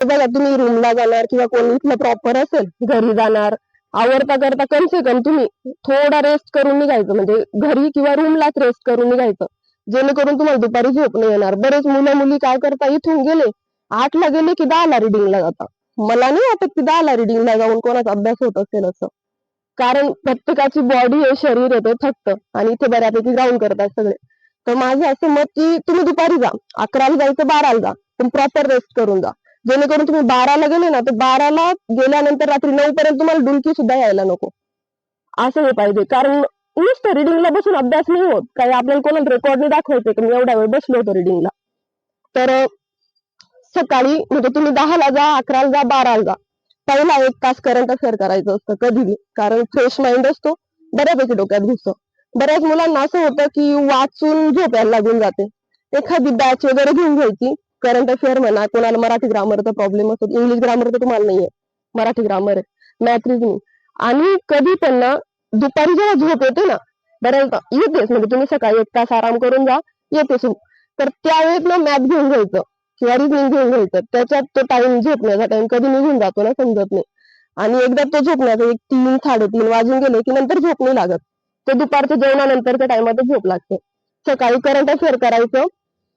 तर बघा तुम्ही रूमला जाणार किंवा कोणी इथलं प्रॉपर असेल घरी जाणार आवडता करता कम से कम तुम्ही थोडा रेस्ट करून निघायचं. म्हणजे घरी किंवा रूमलाच रेस्ट करून निघायचं. जेणेकरून तुम्हाला दुपारी झोप नाही येणार. बरेच मुलं मुली काय करता इथून गेले आठला गेले की दहाला रिडिंगला जातात. मला नाही वाटत की दहाला रिडिंगला जाऊन कोणाचा अभ्यास होत असेल असं. कारण प्रत्येकाची बॉडी हे शरीर येते थकतं आणि इथे बऱ्यापैकी ग्राउंड करतात सगळे. तर माझं असं मत की तुम्ही दुपारी जा. अकराला जायचं बाराला जा. पण प्रॉपर रेस्ट करून जा. जेणेकरून तुम्ही बाराला गेले ना तर बाराला गेल्यानंतर रात्री नऊ पर्यंत तुम्हाला डुलकी सुद्धा यायला नको. असं हे पाहिजे. कारण नुसतं रिडिंगला बसून अभ्यास नाही होत. काही आपल्याला कोणाला रेकॉर्डने दाखवायचं की मी एवढा वेळ बसलो होतो रिडिंगला तर सकाळी म्हणजे तुम्ही दहाला जा अकराला जा बाराला जा. पहिला एक तास करंट अफेअर करायचं असतं कधीही. कारण फ्रेश माइंड असतो. बऱ्यापैकी डोक्यात घुसतो. बऱ्याच मुलांना असं होतं की वाचून झोप यायला लागून जाते. एखादी बॅच वगैरे घेऊन घ्यायची. करंट अफेअर म्हणा कोणाला मराठी ग्रामरचा प्रॉब्लेम असतो इंग्लिश ग्रामर तर तुम्हाला नाहीये. मराठी ग्रामर आहे. मॅथ आणि कधी त्यांना दुपारी जेव्हा झोप येते ना बऱ्याचदा येतेच. म्हणजे तुम्ही सकाळी एक तास आराम करून जा येते तर त्यावेळेस ना मॅथ घेऊन घ्यायचं. किंवा रिझनिंग घेऊन घ्यायचं. त्याच्यात तो टाइम झोपण्याचा टाइम कधी निघून जातो ना समजत नाही. आणि एकदा तो झोपण्याचा एक तीन साडेतीन वाजून गेले की नंतर झोप नाही लागत. ते दुपारच्या जेवणानंतरच्या टायमातच झोप लागते. सकाळी करंट अफेअर करायचं.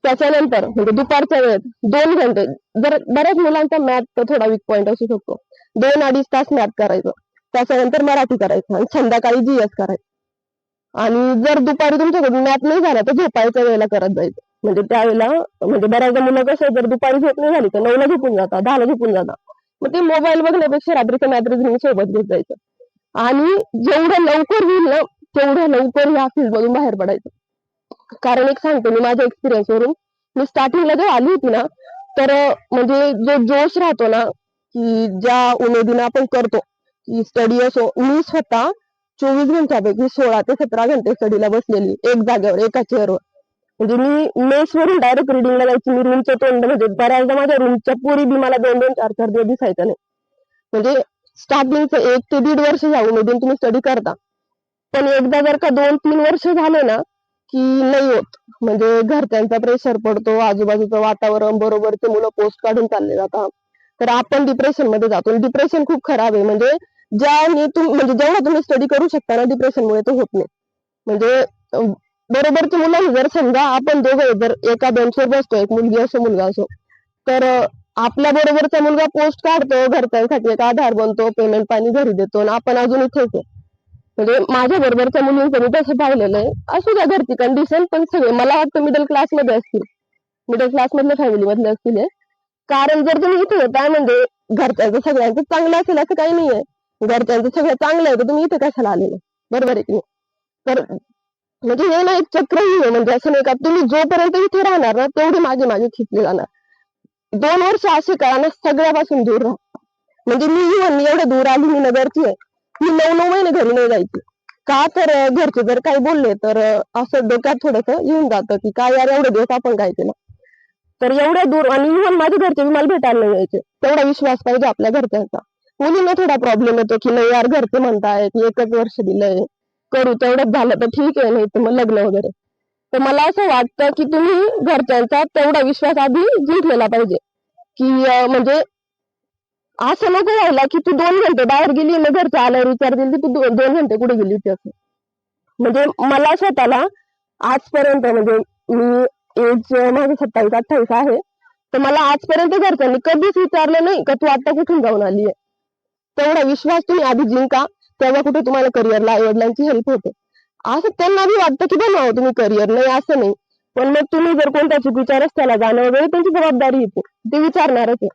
त्याच्यानंतर म्हणजे दुपारच्या वेळेत दोन घंटे जर बऱ्याच मुलांचा मॅथ थोडा वीक पॉईंट असू शकतो. दोन अडीच तास मॅथ करायचं. त्याच्यानंतर मराठी करायचं आणि संध्याकाळी जीएस करायचं. आणि जर दुपारी तुमच्याकडून मॅथ नाही झाला तर झोपायच्या वेळेला करत जायचं. म्हणजे त्यावेळेला म्हणजे बऱ्याचदा मुलं कसं जर दुपारी झोप नाही झाली तर नऊला झोपून जातात दहाला झोपून जातात. मग ते मोबाईल बघण्यापेक्षा रात्रीचं मॅथ रिझनिंग सोबत घेत जायचं. आणि जेवढं लवकर होईल ना तेवढं लवकर या फील्ड मधून बाहेर पडायचं. कारण एक सांगते मी माझ्या एक्सपिरियन्स वरून. मी स्टार्टिंगला जेव्हा आली होती ना तर म्हणजे जो जोश राहतो ना की ज्या उमेदीनं आपण करतो की स्टडी असो मी स्वतः चोवीस घंट्यापैकी सोळा ते सतरा घंटे स्टडीला बसलेली एक जागेवर एका चेअरवर म्हणजे मी मेस वरून डायरेक्ट रिडिंगला जायची मी रूमचं तोंड म्हणजे बऱ्याचदा माझ्या रूमच्या पुरी बी मला दोन दोन चार चार दिवस दिसायचं नाही. म्हणजे स्टार्टिंगचं एक ते दीड वर्ष या उमेदीन तुम्ही स्टडी करता. पण एकदा जर का दोन तीन वर्ष झाले ना की नाही होत. म्हणजे घरच्यांचा प्रेशर पडतो आजूबाजूचं वातावरण बरोबर ते मुलं पोस्ट काढून चालले जातात. तर आपण डिप्रेशनमध्ये जातो. डिप्रेशन खूप खराब आहे. म्हणजे ज्याने म्हणजे जेवढा तुम्ही स्टडी करू शकता ना डिप्रेशन मुळे तो होत नाही. म्हणजे बरोबर बरोबरची मुलं जर समजा आपण दोघं जर एका बेंचवर बसतो एक मुलगी असो मुलगा असो तर आपल्या बरोबरचा मुलगा पोस्ट काढतो घरच्यांसाठी एक आधार बनतो पेमेंट पाणी घरी देतो आणि आपण अजून इथेच आहे म्हणजे माझ्या बरोबरच्या मुलींचं मी तसं पाहिलेलं आहे. असू द्या घरची कंडिशन पण सगळे मला वाटतं मिडल क्लासमध्ये असतील. मिडल क्लास मधल्या फॅमिली मधले असतील हे. कारण जर तुम्ही इथे येताय म्हणजे घरच्यांचं सगळ्यांचं चांगलं असेल असं काही नाहीये. घरच्यांचं सगळं चांगलं आहे तर तुम्ही इथे कशाला आलेले? बरोबर आहे की तर म्हणजे हे ना एक चक्रही आहे म्हणजे असं नाही का तुम्ही जोपर्यंत इथे राहणार ना तेवढे मागे मागे खिचले जाणार. दोन वर्ष असे करा ना सगळ्यापासून दूर राहा. म्हणजे मी येऊन एवढं दूर आली मी नगरची आहे. मी नऊ नऊ महिने घरी नाही जायची. का तर घरचे जर काही बोलले तर असं डोक्यात थोडस येऊन जातं की काय यार एवढे दिवस आपण काय केलं? तर एवढ्या दूर आणि इव्हन माझे घरचे मला भेटायला यायचे. तेवढा विश्वास पाहिजे आपल्या घरच्यांचा. मुलींना थोडा प्रॉब्लेम येतो की नाही यार घरचे म्हणताय की एकच वर्ष दिलंय. करू तेवढंच झालं तर ठीक आहे नाही तर मग लग्न वगैरे. तर मला असं वाटतं की तुम्ही घरच्यांचा तेवढा विश्वास आधी जिंकलेला पाहिजे. की म्हणजे असं नको व्हायला की तू दोन घंटे बाहेर गेली ना घरच्या आल्यावर विचार दिली तू दोन घंटे कुठे गेली होती असं. म्हणजे मला स्वतःला आजपर्यंत म्हणजे मी एज माझं सत्तावीस अठ्ठावीस आहे तर मला आजपर्यंत घरच्यांनी कधीच विचारलं नाही का तू आता कुठून जाऊन आली आहे तेवढा विश्वास तुम्ही आधी जिंका तेव्हा कुठे तुम्हाला करिअरला आई वडिलांची हेल्प होते. असं त्यांना बी वाटतं की बनवा हो, तुम्ही करिअर नाही असं नाही. पण मग तुम्ही जर कोणत्या चुकीच्या रस्त्याला जाणं वगैरे त्यांची जबाबदारी येते. ते विचारणारच आहे.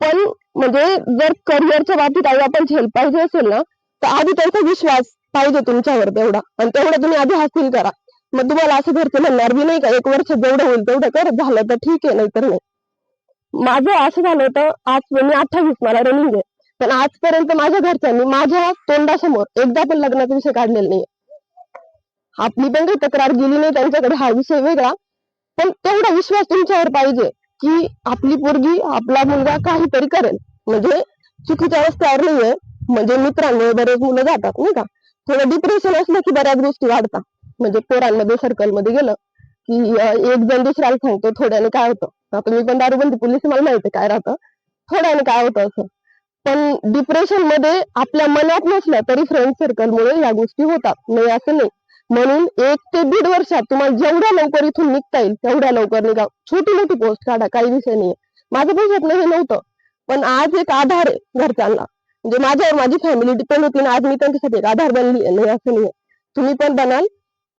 पण म्हणजे जर करिअरच्या बाबतीत आई आपण हेल्प पाहिजे असेल ना तर आधी त्यांचा विश्वास पाहिजे तुमच्यावर तेवढा. आणि तेवढं तुम्ही आधी हासिल करा. मग तुम्हाला असं घरचे म्हणणार बी नाही का एक वर्ष जेवढं होईल तेवढं कर झालं तर ठीक आहे नाहीतर नाही. माझं असं झालं होतं आज म्हणजे मी अठ्ठावीस मला रनिंग आहे. पण आजपर्यंत माझ्या घरच्यांनी माझ्या तोंडासमोर एकदा पण लग्नाचा विषय काढलेला नाही आपली पण काही तक्रार गेली नाही त्यांच्याकडे हा विषय वेगळा. पण तेवढा विश्वास तुमच्यावर पाहिजे. की आपली पोरगी आपला मुलगा काहीतरी करेल. म्हणजे चुकीच्या रस्त्यावर नाहीये. म्हणजे मित्रांमुळे बरेच मुलं जातात नाही का? थोडं डिप्रेशन असलं की बऱ्याच गोष्टी वाढतात. म्हणजे पोरांमध्ये सर्कलमध्ये गेलं की एक जण दुसऱ्याला सांगतो थोड्याने काय होतं? आता मी पण दारूबंदी पोलीस मला माहिती काय राहतं? थोड्याने काय होतं असं? पण डिप्रेशनमध्ये आपल्या मनात नसल्या तरी फ्रेंड सर्कलमुळे या गोष्टी होतात. नाही असं नाही. म्हणून एक ते दीड वर्षात तुम्हाला जेवढ्या लवकर इथून निघता येईल तेवढ्या लवकर निघा. छोटी मोठी पोस्ट काढा काही विषय नाहीये. माझं पण स्वप्न हे नव्हतं पण आज एक आधार आहे घरच्यांना. म्हणजे माझ्यावर माझी फॅमिली डिपेंड होती ना आज मी त्यांच्यासाठी एक आधार बनली आहे नाही असं नाहीये. तुम्ही पण बनाल